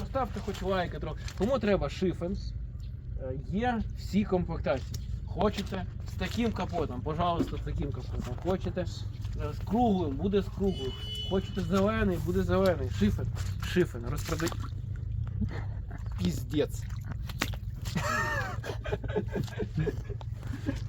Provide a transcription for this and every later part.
поставте хоч лайк. Кому треба шифен, е, є всі комплектації. Хочете з таким капотом, пожалуйста, з таким капотом. Хочете е, з круглим, буде з круглим. Хочете зелений, буде зелений. Шифен, шифен, розпродай. Піздець.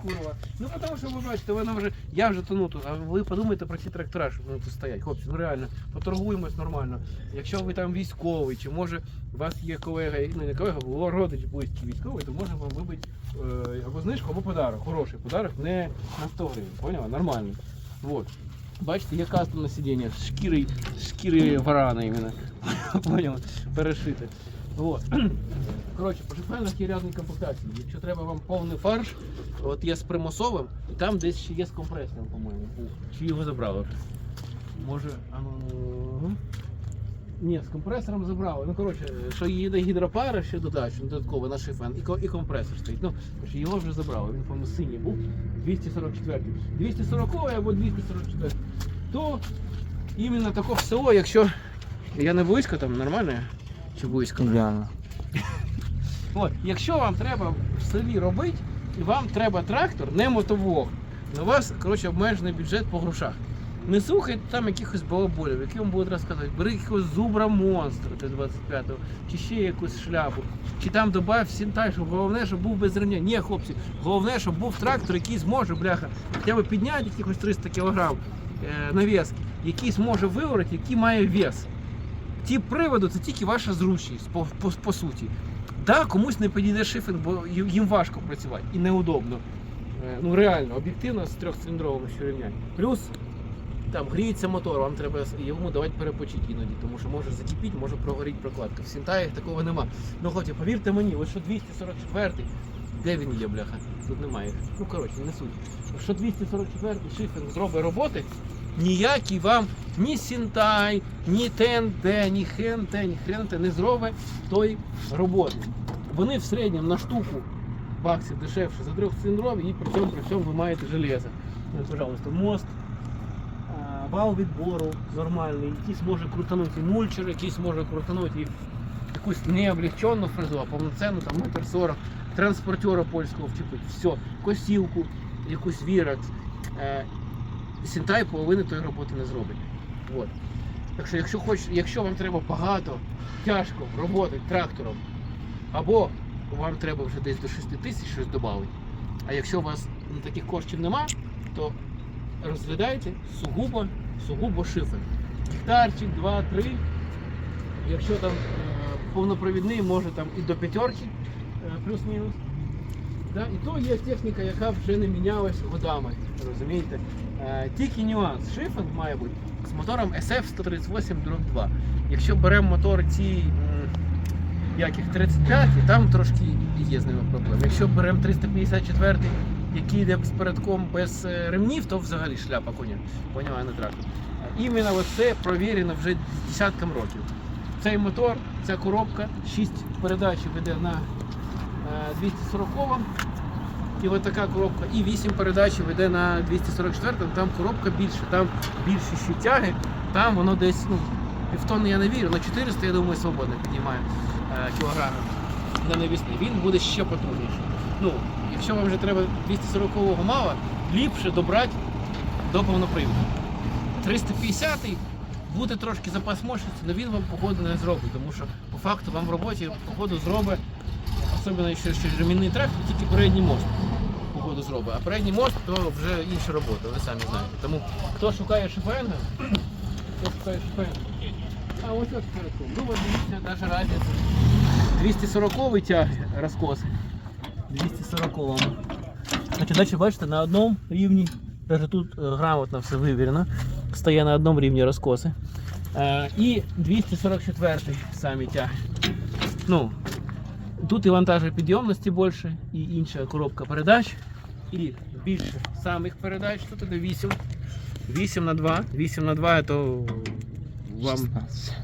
Курва. Ну тому що ви бачите, вона вже. Я вже тону тут, а ви подумайте про ці трактора, щоб вони тут стоять. Хлопці, ну реально, поторгуємось нормально. Якщо ви там військовий, чи може у вас є колега, ну не колега, бо родич близький військовий, то може вам вибити е, або знижку, або подарок. Хороший подарок, не на 100 гривень. Поняла? Нормально. Вот. Бачите, є кастомне сидіння, з шкіри, шкіри варана іменно. Поняла? Перешите. Вот. Коротше, по шифенах є різні комплектації. Якщо треба вам повний фарш, от є з примусовим, і там десь ще є з компресором, по-моєму. Чи його забрали? Може, а ну. Ні, з компресором забрали. Ну, коротше, що їде гідропара ще додачу, додатково на шифен, і, і компресор стоїть. Ну, його вже забрали. Він, по-моєму, синій був. 244. 240 або 244. То іменно таке село, якщо я не близько, там нормально? Чи близько? Ідеально. От, якщо вам треба в селі робити, і вам треба трактор, не мотовлог, у вас коротше, обмежений бюджет по грошах. Не слухайте там якихось балаболів, які вам будуть розказувати, бери якогось зубра монстра Т-25, чи ще якусь шляпу, чи там добав сінтай, щоб головне, щоб був без ремня. Ні, хлопці, головне, щоб був трактор, який зможе, бляха, хоча б підняти якихось 300 кг навіски, який зможе виворити, який має вес. Ті приводу це тільки ваша зручність, по, по, по суті. Да, комусь не підійде шифінг, бо їм важко працювати і неудобно. Е, Ну реально, об'єктивно з трьохциліндровим що. Плюс там гріється мотор, вам треба йому давати перепочити іноді, тому що може закипіти, може прогоріти прокладка. В Сінтаях такого нема. Ну хлопці, повірте мені, ось що 244 де він є, бляха? Тут немає. Ну коротше, не суть. Що 244-й шифінг зробить роботи, ніякий вам ні Сінтай, ні ТНТ, ні ХНТ, ні ХНТ не зробить той роботи. Вони в середньому на штуку баксів дешевше за трьох трьохциліндрові і при цьому при всьому ви маєте железо. Ось, пожалуйста, мост, а, вал відбору нормальний, якийсь може крутанути мульчер, якийсь може крутанути якусь не облегчену фрезу, а повноцінну там метр сорок, транспортера польського вчепить, все, косілку, якусь віракс. Е, Сінтай половини тої роботи не зробить. От. Так що, якщо, хоч, якщо вам треба багато, тяжко роботи трактором, або вам треба вже десь до 6 тисяч щось додати, а якщо у вас таких коштів нема, то розглядайте сугубо, сугубо шифер. Гектарчик, 2-3. Якщо там е, повнопровідний, може там і до п'ятерки, е, плюс-мінус. Да? І то є техніка, яка вже не мінялась годами. Розумієте? Е, тільки нюанс. Шифінг має бути з мотором SF138 2. Якщо беремо мотор ці яких 35, там трошки є з ними проблеми. Якщо беремо 354, який йде з передком без е, ремнів, то взагалі шляпа коня. Поняла, не трактор. Е, Іменно оце провірено вже десяткам років. Цей мотор, ця коробка, 6 передач веде на 240 і от така коробка, і 8 передач веде на 244, там коробка більше, там більші ще тяги, там воно десь ну, півтонни я не вірю, на 400, я думаю, свободно піднімає е, кілограмів на навісний. Він буде ще потужніший. Ну, якщо вам вже треба 240-го мало, ліпше добрати до повноприводу. 350-й буде трошки запас мощності, але він вам походу не зробить, тому що по факту вам в роботі походу зробить, особливо якщо ще ремінний трактор, тільки передній мост походу зробить. А передній мост то вже інша робота, ви самі знаєте. Тому хто шукає шифенга, хто шукає шифенга. А ось ось передком. Ну от дивіться, наша разниця. 240 тяг розкос. 240 Значить, далі бачите, на одному рівні, навіть тут е, грамотно все вивірено, стає на одному рівні розкоси. Е, і 244 самі тяги. Ну, тут і вантажопідйомності більше, і інша коробка передач, і більше самих передач. Тут іде 8. 8 на 2. 8 на 2 то вам 16.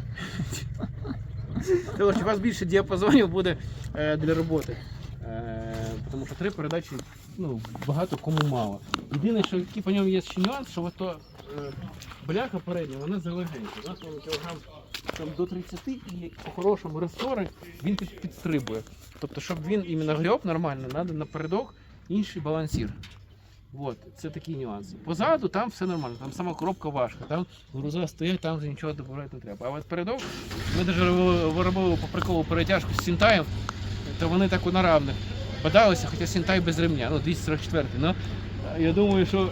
Коротше, у вас більше діапазонів буде е, для роботи. Е, тому що три передачі ну, багато кому мало. Єдине, що який по ньому є ще нюанс, що ото, е, бляха передня, вона залегенька. У нас кілограм там, до 30 і по хорошому ресори він під, підстрибує. Тобто, щоб він іменно греб нормально, треба напередок інший балансір. От, це такі нюанси. Позаду там все нормально, там сама коробка важка, там груза стоять, там нічого додавати не треба. А от передок, ми навіть робили, робили по приколу перетяжку з Сінтаєм, то вони так на равних подалися, хоча Сінтай без ремня, ну 244 Ну, я думаю, що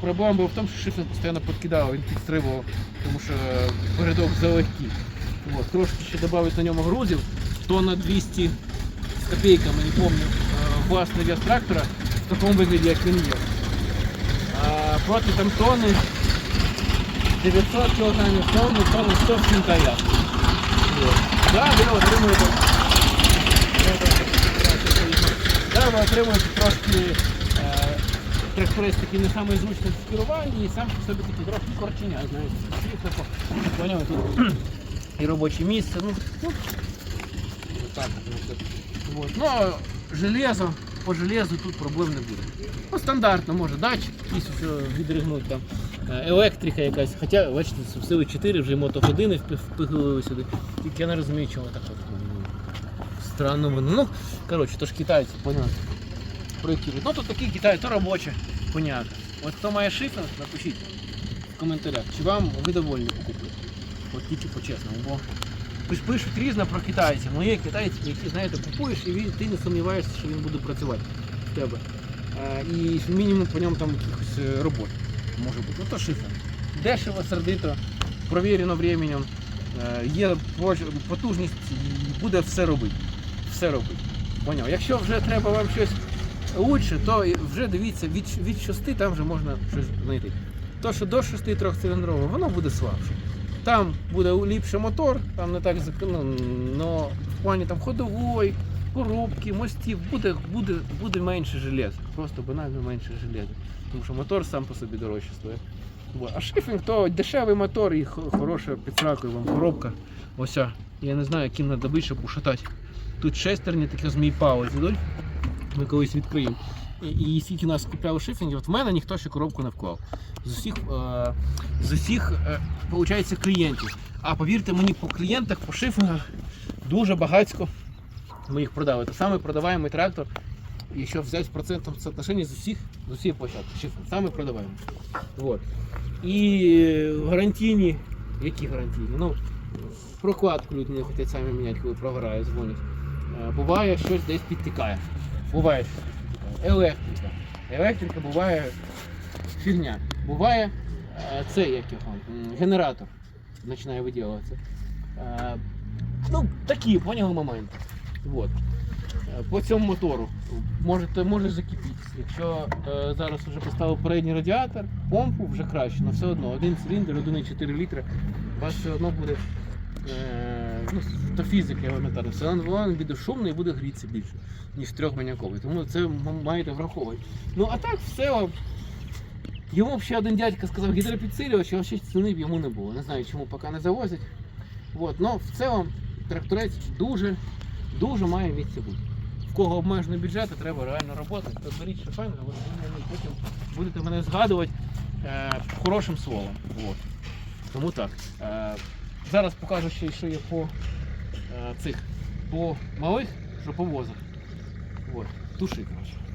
проблема була в тому, що Шифлин постійно підкидав, він підстрибував, тому що передок залегкий. От, трошки ще додати на ньому грузів, тонна 200 з копійками, не пам'ятаю, е, власний вес трактора в такому вигляді, як він є. А проти там тонни 900 кг, тонни, тонни 100 в Сінтаях. Да, ви отримуєте. Да, ви отримуєте трошки е, тракторець такий не самий зручний в керуванні і сам собі такий трохи корченя, знаєте. Поняв, тут і робоче місце. Ну, ну, отак от, ну. Ну, железо, по железу тут проблем не буде. Ну, стандартно може датчик, якийсь все відригнути там. е, Електрика якась, хоча, бачите, сили 4 вже мотогодини впи- сюди. Тільки я не розумію, чого так от. м, Странно воно. Ну, коротше, то ж китайці, понятно. Проєктують. Ну тут такі китайці, то робоче, понятно. От хто має шифр, напишіть в коментарях, чи вам ви довольні покупки. От тільки по-чесному, бо пишуть різно про китайців. Ну є китайці, які, знаєте, купуєш і ти не сумніваєшся, що він буде працювати в тебе. І мінімум по ньому там якихось е, робот може бути. Ну то шифр. Дешево, сердито, провірено временем, е, є потужність буде все робити. Все робити. Поняв. Якщо вже треба вам щось лучше, то вже дивіться, від, від 6 там вже можна щось знайти. То, що до 6 трьохциліндрового, воно буде слабше. Там буде ліпше мотор, там не так ну, но в плані там ходової, коробки, мостів, буде, буде, буде менше железа. Просто банально менше железа. Тому що мотор сам по собі дорожче стоїть. А шифінг то дешевий мотор і хороша підсракує вам коробка. Ося. Я не знаю, яким треба бити, щоб ушатати. Тут шестерні такі змій палець ідуть. Ми колись відкриємо. І, і скільки нас купляли шифінгів, от в мене ніхто ще коробку не вклав. З усіх, е, з усіх е, виходить, клієнтів. А повірте мені, по клієнтах, по шифінгах дуже багатько ми їх продали. Це саме продаваємий трактор. Якщо взяти в процентному соотношенні з усіх, з усіх площадок. Шифінг, саме продаваємо. Вот. І гарантійні, які гарантійні? Ну, прокладку люди не хочуть самі міняти, коли програє, дзвонять. Е, Буває, щось десь підтікає. Буває. Електрика. Електрика буває фігня. Буває е, це як його, генератор починає виділюватися. Е, Ну, такі, поняли моменти. Вот. Е, По цьому мотору можете, може закипітися. Якщо зараз вже поставив передній радіатор, помпу вже краще, але все одно один циліндр, 1,4 літра, у вас все одно буде ну, то фізика елементарна, він буде шумний і буде грітися більше, ніж трьохманяковий. Тому це маєте враховувати. Ну а так все. Йому ще один дядька сказав гідропідсилювач, а ще ціни б йому не було. Не знаю, чому поки не завозять. Вот. Но в цілому тракторець дуже, дуже має місце бути. В кого обмежений бюджет, треба реально роботи, то беріть ви потім будете мене згадувати е, хорошим словом. Вот. Тому так. Е, зараз покажу ще, що є по е, цих по малих, що по возах. Вот. Туши, коротше.